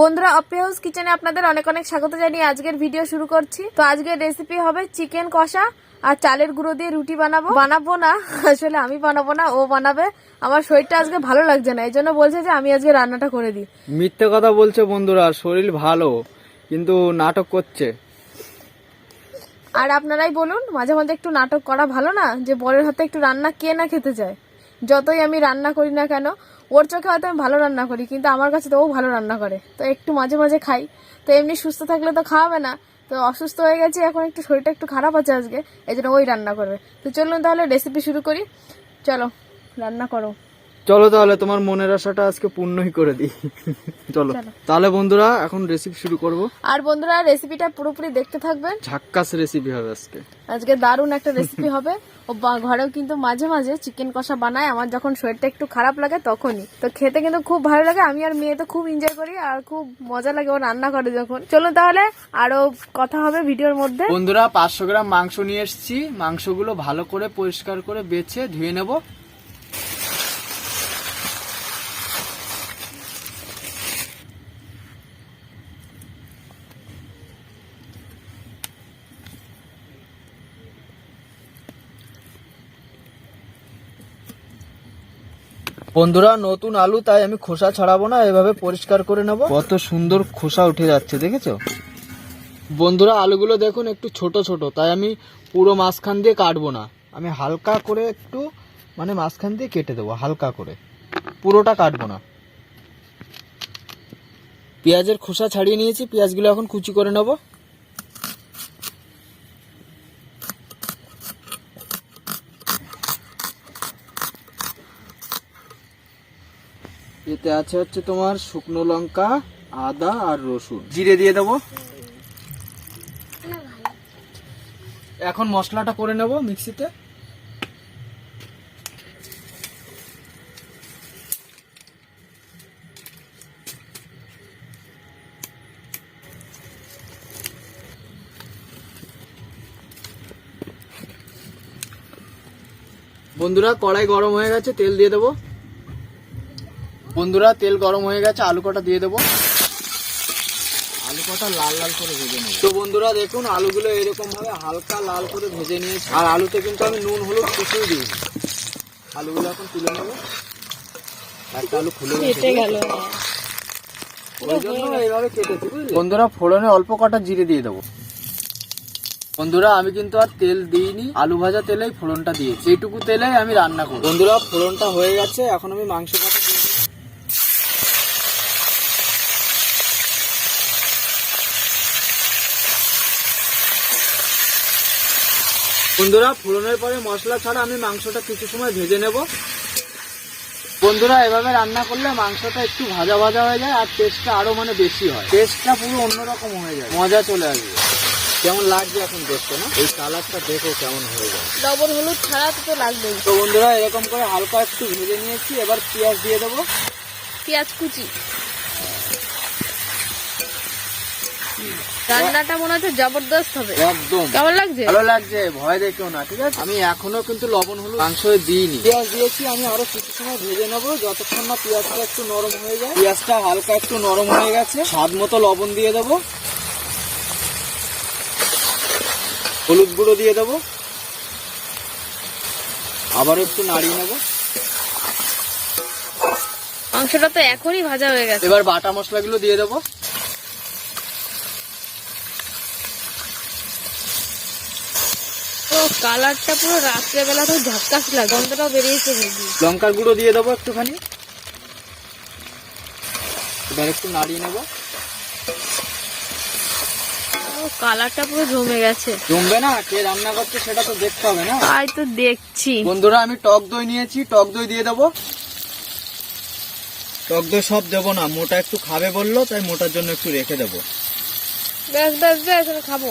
বন্ধুরা অপে হাউস কিচেনে আপনাদের অনেক অনেক স্বাগত জানিয়ে আজকের ভিডিও শুরু করছি। তো আজকের রেসিপি হবে চিকেন কষা আর চালের গুঁড়ো দিয়ে রুটি বানাবো। বানাবো না আসলে আমি বানাবো না ও বানাবে। আমার শরীরটা আজকে ভালো লাগছে না এই জন্য বলছে যে আমি আজকে রান্নাটা করে দিই। মিথ্যে কথা বলছে বন্ধুরা শরীর ভালো কিন্তু নাটক করছে। আর আপনারাই বলুন মাঝে মাঝে একটু নাটক করা ভালো না? যে বরের হাতে একটু রান্না কে না খেতে চায়? যতই আমি রান্না করি না কেন, ওর চোখে হয়তো আমি ভালো রান্না করি, কিন্তু আমার কাছে তো ও ভালো রান্না করে। তো একটু মাঝে মাঝে খাই। তো এমনি সুস্থ থাকলে তো খাওয়াবে না। তো অসুস্থ হয়ে গেছে, এখন একটু শরীরটা একটু খারাপ আছে আজকে এই জন্য ওই রান্না করবে। তো চলুন তাহলে রেসিপি শুরু করি। চলো, রান্না করো। চলো তাহলে তোমার মনের আশাটা আজকে পূর্ণই করে দিই। চলো চলো। তাহলে বন্ধুরা এখন রেসিপি শুরু করব। আর বন্ধুরা রেসিপিটা পুরোপুরি দেখতে থাকবেন। ঝাক্কাস রেসিপি হবে আজকে। আজকে দারুণ একটা রেসিপি হবে। ও ঘরেও কিন্তু মাঝে মাঝে চিকেন কষা বানায়। আমার যখন শরীরটা একটু খারাপ লাগে তখনই। তো খেতে কিন্তু খুব ভালো লাগে। আমি আর মেয়ে তো খুব এনজয় করি আর খুব মজা লাগে ও রান্না করে যখন। চলুন তাহলে আরও কথা হবে ভিডিওর মধ্যে। বন্ধুরা পাঁচশো গ্রাম মাংস নিয়ে এসেছি। মাংসগুলো ভালো করে পরিষ্কার করে বেছে ধুয়ে নেব। বন্ধুরা, নতুন আলু, তাই আমি খোসা ছাড়াবো না, এভাবে পরিষ্কার করে নেব। কত সুন্দর খোসা উঠে যাচ্ছে, দেখেছ? বন্ধুরা, আলুগুলো দেখুন একটু ছোট ছোট, তাই আমি পুরো মাঝখান দিয়ে কাটবো না। আমি হালকা করে একটু মানে মাঝখান দিয়ে কেটে দেবো, হালকা করে। পুরোটা কাটবো না। পেঁয়াজের খোসা ছাড়িয়ে নিয়েছি, পেঁয়াজগুলো এখন কুচি করে নেব। এতে আছে হচ্ছে তোমার শুকনো লঙ্কা আদা আর রসুন। জিরে দিয়ে দেবো? এখন মশলাটা করে নেব মিক্সিতে। বন্ধুরা কড়াই গরম হয়ে গেছে তেল দিয়ে দেবো। বন্ধুরা তেল গরম হয়ে গেছে আলু কটা দিয়ে দেবো। আলু কটা লাল লাল করে ভেজে নেব। তো বন্ধুরা দেখুন আলুগুলো এরকম ভাবে হালকা লাল করে ভেজে নিয়েছি। আর আলুতে কিন্তু আমি নুন হলুদ কিছুই দিই। আলুগুলো এখন তুলে নেব। একটা আলু খুলে গেল। এইভাবে বন্ধুরা ফোড়নে অল্প কটা জিরে দিয়ে দেবো। বন্ধুরা আমি কিন্তু আর তেল দিইনি। আলু ভাজা তেলেই ফোড়নটা দিয়েছি। এইটুকু তেলেই আমি রান্না করি বন্ধুরা ফোড়নটা হয়ে গেছে। এখন আমি মাংস কাটা বন্ধুরা ফোড়নের পরে মশলা ছাড়া আমি মাংসটা কিছু সময় ভেজে নেব। বন্ধুরা এভাবে রান্না করলে মাংসটা একটু ভাজা ভাজা হয়ে যায় আর টেস্টটা আরও মানে বেশি হয়। টেস্টটা পুরো অন্যরকম হয়ে যায়। মজা চলে আসবে। কেমন লাগছে এখন দেখতে না? এই কালারটা দেখো কেমন হয়ে যায়। লবণ হলুদ ছাড়া তো তো লাগবেই। তো বন্ধুরা এরকম করে হালকা একটু ভেজে নিয়েছি। এবার পেঁয়াজ দিয়ে দেবো। পেঁয়াজ কুচি। রান্নাটা মনে হচ্ছে জবরদস্ত হবে। একদম। কেমন লাগছে? ভালো লাগছে ভয় দেখেও না ঠিক আছে? আমি এখনও কিন্তু লবণ হলুদ মাংস দিইনি। পেঁয়াজ দিয়েছি আমি আরও কিছু সময় ভেজে নেব যতক্ষণ না পেঁয়াজটা একটু নরম হয়ে যায়। পেঁয়াজটা হালকা একটু নরম হয়ে গেছে স্বাদ মতো লবণ দিয়ে দেবো। হলুদ গুঁড়ো দিয়ে দেবো। আবার একটু নাড়িয়ে নেব। মাংসটা তো এখনই ভাজা হয়ে গেছে। এবার বাটা মশলাগুলো দিয়ে দেবো। কালারটা পুরো রাত্রেবেলা তো ঝাক্কাস লাগে গন্ধটাও বেরিয়েছে হেভি লঙ্কার গুঁড়ো দিয়ে দেবো একটুখানি। এবার একটু নাড়িয়ে নেব। কালারটা পুরো জমে গেছে। জমবে না? কে রান্না করছে সেটা তো দেখতে হবে না? তাই তো দেখছি। বন্ধুরা আমি টক দই নিয়েছি টক দই দিয়ে দেবো। টক দই সব দেবো না মোটা একটু খাবে বলল তাই মোটার জন্য একটু রেখে দেবো। বেশ বেশ বেশ আমি খাব।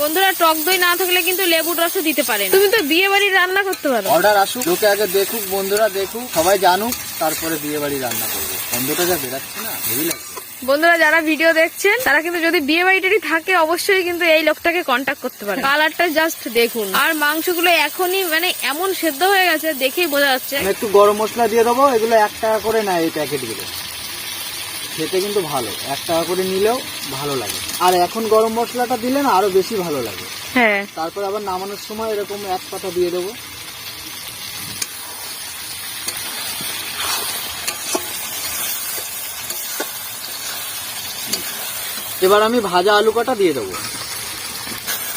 বন্ধুরা টক দই না থাকলে কিন্তু লেবুর রসও দিতে পারেন তুমি তো বিয়ে বাড়ির রান্না করতে পারো। অর্ডার আসুক লোকে আগে দেখুক বন্ধুরা দেখুক সবাই জানুক তারপরে বিয়ে বাড়ি রান্না করব। গন্ধটা যা বেরাচ্ছে না হেভি লাগছে বন্ধুরা যারা ভিডিও দেখছেন তারা কিন্তু যদি বিয়ে বাড়িটারই থাকে অবশ্যই কিন্তু এই লোকটাকে কন্ট্যাক্ট করতে পারে। কালারটা জাস্ট দেখুন। আর মাংসগুলো এখনই মানে এমন সেদ্ধ হয়ে গেছে দেখেই বোঝা যাচ্ছে। একটু গরম মশলা দিয়ে দেবো এগুলো এক টাকা করে নেয় এই প্যাকেট প্যাকেটগুলো খেতে কিন্তু ভালো। এক টাকা করে নিলেও ভালো লাগে। আর এখন গরম মশলাটা দিলে না আরও বেশি ভালো লাগে। হ্যাঁ। তারপর আবার নামানোর সময় এরকম এক পাতা দিয়ে দেবো। এবার আমি ভাজা আলু কটা দিয়ে দেবো।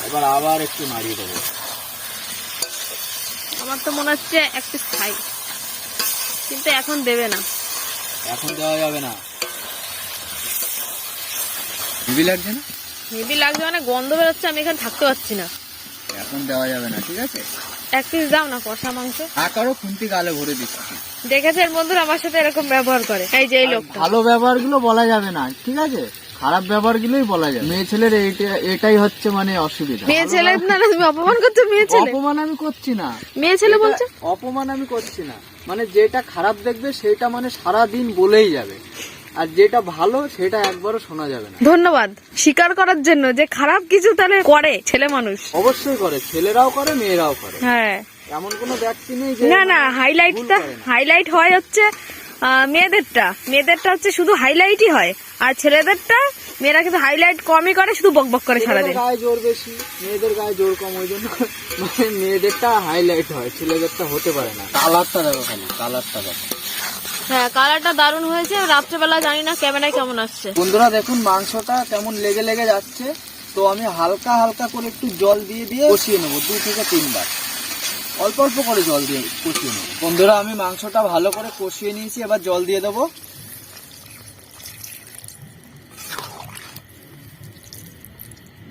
এবার আবার একটু নাড়িয়ে দেবো। আমার তো মনে হচ্ছে এক পিস খাই। কিন্তু এখন দেবে না। এখন দেওয়া যাবে না। হেভি লাগছে না? হেভি লাগছে মানে গন্ধ বেরোচ্ছে আমি এখানে থাকতে পারছি না। এখন দেওয়া যাবে না ঠিক আছে? এক পিস দাও না কষা মাংস। আকারও খুন্তি গালে ভরে দিচ্ছি। দেখেছেন বন্ধুরা আমার সাথে এরকম ব্যবহার করে। এই যে এই লোকটা। ভালো ব্যবহারগুলো বলা যাবে না ঠিক আছে? খারাপ ব্যবহার গুলোই বলা যাবে। মেয়ে ছেলের এটাই হচ্ছে মানে অসুবিধা। মেয়ে ছেলে না না তুমি অপমান করছ মেয়ে ছেলে? অপমান আমি করছি না। মেয়ে ছেলে বলছো? অপমান আমি করছি না। মানে যেটা খারাপ দেখবে সেটা মানে সারা দিন বলেই যাবে। আর যেটা ভালো সেটা একবারও শোনা যাবে না। ধন্যবাদ। স্বীকার করার জন্য যে খারাপ কিছু তাহলে করে ছেলে মানুষ। অবশ্যই করে ছেলেরাও করে মেয়েরাও করে। হ্যাঁ। এমন কোনো ব্যক্তি নেই যে না না মানে হাইলাইটটা ভুল করে না। হাইলাইট হয় হচ্ছে মেয়েদেরটা। মেয়েদেরটা হচ্ছে শুধু হাইলাইটই হয়। আর ছেলেদেরটা মেয়েরা কিন্তু হাইলাইট কমই করে শুধু বকবক করে সারাদিন গায়ে জোর বেশি মেয়েদের গায়ে জোর কম ওই জন্য মানে মেয়েদেরটা হাইলাইট হয় ছেলেদেরটা হতে পারে না। কালারটা দেখো কালারটা দেখো। হ্যাঁ কালারটা দারুণ হয়েছে। রাত্রেবেলা জানি না ক্যামেরায় কেমন আসছে। বন্ধুরা, দেখুন, মাংসটা কেমন লেগে লেগে যাচ্ছে। তো আমি হালকা হালকা করে একটু জল দিয়ে দিয়ে কষিয়ে নেব, দুই থেকে তিনবার। অল্প অল্প করে জল দিয়ে কষিয়ে নেব। বন্ধুরা, আমি মাংসটা ভালো করে কষিয়ে নিয়েছি, এবার জল দিয়ে দেবো।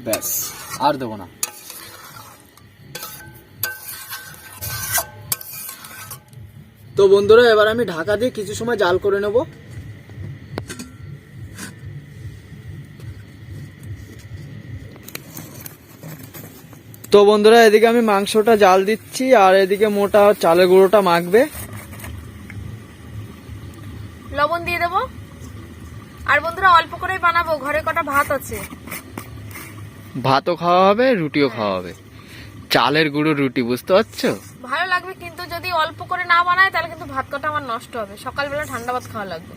ব্যাস, আর দেবো না। তো বন্ধুরা এবার আমি ঢাকা দিয়ে কিছু সময় জাল করে নেব। তো বন্ধুরা এদিকে আমি মাংসটা জাল দিচ্ছি আর এদিকে মোটা চালের গুঁড়োটা মাখবে। লবণ দিয়ে দেবো। আর বন্ধুরা অল্প করেই বানাবো ঘরে কটা ভাত আছে। ভাতও খাওয়া হবে রুটিও খাওয়া হবে। চালের গুঁড়ো রুটি বুঝতে পারছ? যদি অল্প করে না বানায় তাহলে কিন্তু ভাত কটা আমার নষ্ট হবে। সকালবেলা ঠান্ডা ভাত খাওয়া লাগবে।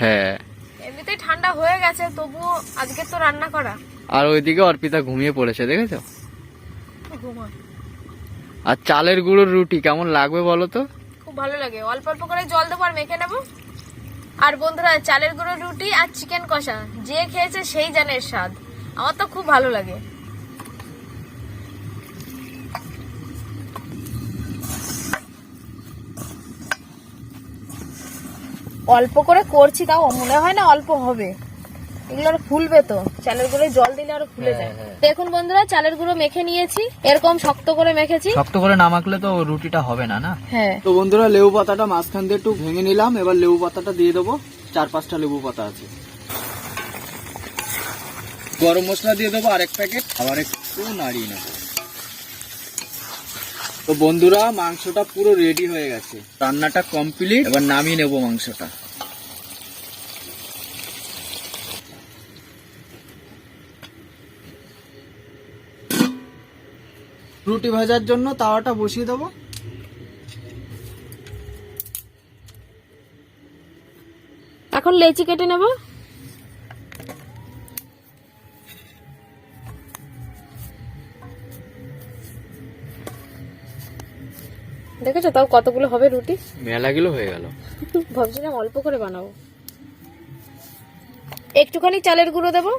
হ্যাঁ। এমনিতেই ঠান্ডা হয়ে গেছে তবুও আজকে তো রান্না করা। আর ওইদিকে অর্পিতা ঘুমিয়ে পড়েছে দেখেছ? আর চালের গুঁড়োর রুটি কেমন লাগবে বলো তো? খুব ভালো লাগে। অল্প অল্প করে জল দেবো আর মেখে নেব। আর বন্ধুরা চালের গুঁড়ো রুটি আর চিকেন কষা যে খেয়েছে সেই জানে স্বাদ। আমার তো খুব ভালো লাগে। অল্প করে করছি তাও মনে হয় না অল্প হবে। এগুলো আর ফুলবে তো। চালের গুঁড়ো জল দিলে আরও ফুলে যায়। দেখুন বন্ধুরা চালের গুঁড়ো মেখে নিয়েছি। এরকম শক্ত করে মেখেছি। শক্ত করে না মাখলে তো রুটিটা হবে না না? হ্যাঁ। তো বন্ধুরা লেবু পাতাটা মাঝখান দিয়ে একটু ভেঙে নিলাম। এবার লেবু পাতাটা দিয়ে দেবো। চার পাঁচটা লেবু পাতা আছে। গরম মশলা দিয়ে দেবো আরেক প্যাকেট। আবার একটু নাড়িয়ে নেব। তো বন্ধুরা মাংসটা পুরো রেডি হয়ে গেছে। রান্নাটা কমপ্লিট এবার নামিয়ে নেব মাংসটা। রুটি ভাজার জন্য তাওয়াটা বসিয়ে দেবো। এখন লেচি কেটে নেব। দেখেছ তাও কতগুলো হবে রুটি? মেলাগুলো হয়ে গেল। ভাবছিলাম অল্প করে বানাবো। একটুখানি চালের গুঁড়ো দেবো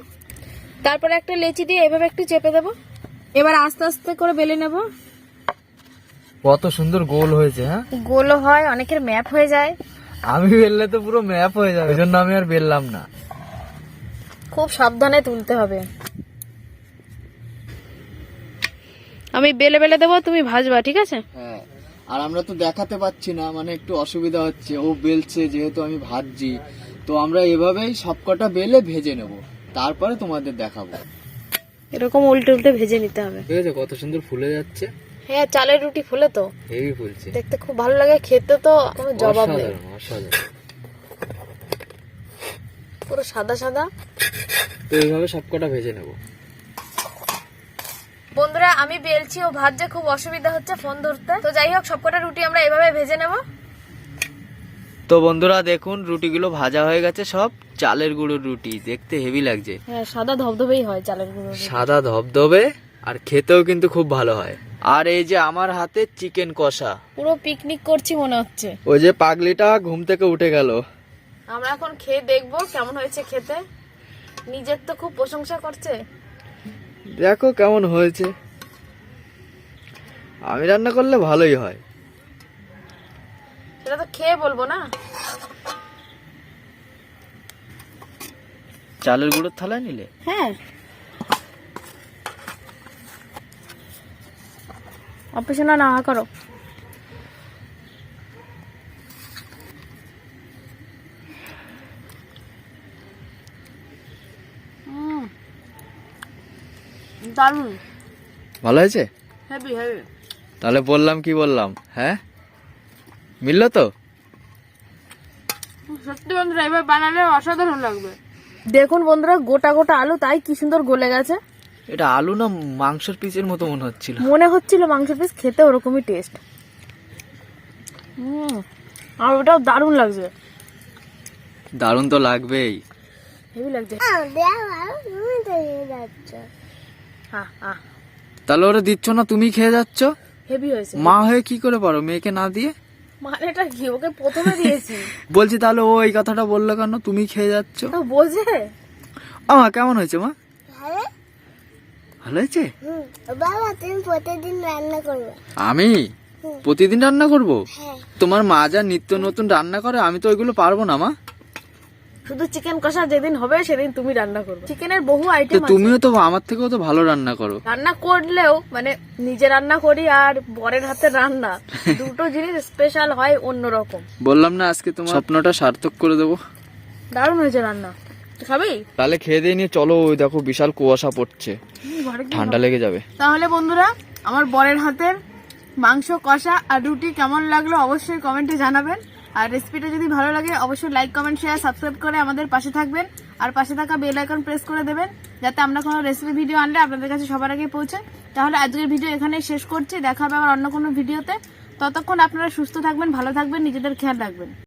তারপরে একটা লেচি দিয়ে এভাবে একটু চেপে দেবো। এবার আস্তে আস্তে করে বেলে নেব। কত সুন্দর গোল হয়েছে হ্যাঁ? গোলও হয় অনেকের ম্যাপ হয়ে যায়। আমি বেললে তো পুরো ম্যাপ হয়ে যাবে ওই জন্য আমি আর বেললাম না। খুব সাবধানে তুলতে হবে। আমি বেলে বেলে দেবো তুমি ভাজবা ঠিক আছে? হ্যাঁ আর আমরা তো দেখাতে পাচ্ছি না মানে একটু অসুবিধা হচ্ছে ও বেলছে যেহেতু আমি ভাজছি। তো আমরা এভাবেই সবকটা বেলে ভেজে নেব তারপরে তোমাদের দেখাবো। এরকম উল্টে উল্টে ভেজে নিতে হবে। ঠিক আছে কত সুন্দর ফুলে যাচ্ছে। হ্যাঁ চালের রুটি ফুলে তো। হেভি ফুলছে। দেখতে খুব ভালো লাগে খেতে তো কোনো জবাব নেই। পুরো সাদা সাদা। তো এইভাবে সবকটা ভেজে নেব। বন্ধুরা আমি বেলছি ও ভাজছে খুব অসুবিধা হচ্ছে ফোন ধরতে। তো যাই হোক সবকটা রুটি আমরা এভাবে ভেজে নেব। তো বন্ধুরা দেখুন রুটিগুলো ভাজা হয়ে গেছে সব। চালের গুঁড়োর রুটি দেখতে হেভি লাগছে। হ্যাঁ সাদা ধবধবেই হয় চালের গুঁড়ো সাদা ধবধবে আর খেতেও কিন্তু খুব ভালো হয়। আর এই যে আমার হাতে চিকেন কষা। পুরো পিকনিক করছি মনে হচ্ছে। ওই যে পাগলিটা ঘুম থেকে উঠে গেল। আমরা এখন খেয়ে দেখব কেমন হয়েছে খেতে। নিজের তো খুব প্রশংসা করছে। দেখো কেমন হয়েছে। আমি রান্না করলে ভালোই হয়। সেটা তো খেয়ে বলব না। চালের গুঁড়োর থালায় নিলে? হ্যাঁ। অফিসে না না করো। দারুণ। ভালো হয়েছে? হেভি হেভি তাহলে বললাম কি বললাম হ্যাঁ? মিললো তো? সত্যি বন্ধুরা এবার বানালে অসাধারণ লাগবে। দেখুন বন্ধুরা গোটা গোটা আলু তাই কি সুন্দর গলে গেছে। এটা আলু না মাংসের পিসের মতো মনে হচ্ছিল? মনে হচ্ছিল মাংসের পিস খেতে ওরকমই টেস্ট আর ওটাও দারুণ লাগছে। দারুণ তো লাগবেই। হেভি লাগছে। হ্যাঁ হ্যাঁ তাহলে ওরা দিচ্ছ না তুমি খেয়ে যাচ্ছ? হেভি হয়েছে। মা হয়ে কি করে পারো মেয়েকে না দিয়ে? মানেটা কি? ওকে প্রথমে দিয়েছি। বলছি তাহলে ওই এই কথাটা বলল কেন? তুমি খেয়ে যাচ্ছ। তো বোঝে আমা কেমন হয়েছে মা? ভালো। হয়েছে? বাবা তুমি প্রতিদিন রান্না করবে। আমি? প্রতিদিন রান্না করব? হ্যাঁ। তোমার মা যা নিত্য নতুন রান্না করে আমি তো ওইগুলো পারব না মা। শুধু চিকেন কষা যেদিন হবে সেদিন তুমি রান্না করবে। চিকেনের বহু আইটেম তুমিও তো আমার থেকেও তো ভালো রান্না করো। রান্না করলেও মানে নিজে রান্না করি আর বরের হাতে রান্না দুটো জিনিস স্পেশাল হয় অন্যরকম। বললাম না আজকে তোমার স্বপ্নটা সার্থক করে দেবো। দারুণ হয়েছে রান্না। খাবি? তাহলে খেয়ে দিয়ে নিয়ে চলো ওই দেখো বিশাল কুয়াশা পড়ছে। ঠান্ডা লেগে যাবে। তাহলে বন্ধুরা আমার বরের হাতের মাংস কষা আর রুটি কেমন লাগল অবশ্যই কমেন্টে জানাবেন। আর রেসিপিটা যদি ভালো লাগে, অবশ্যই লাইক কমেন্ট শেয়ার সাবস্ক্রাইব করে আমাদের পাশে থাকবেন। আর পাশে থাকা বেল আইকন প্রেস করে দেবেন, যাতে আমরা কোনো রেসিপি ভিডিও আনলে আপনাদের কাছে সবার আগে পৌঁছে। তাহলে আজকের ভিডিও এখানে শেষ করছি। দেখা হবে আবার অন্য কোনো ভিডিওতে ততক্ষণ আপনারা সুস্থ থাকবেন, ভালো থাকবেন, নিজেদের খেয়াল রাখবেন।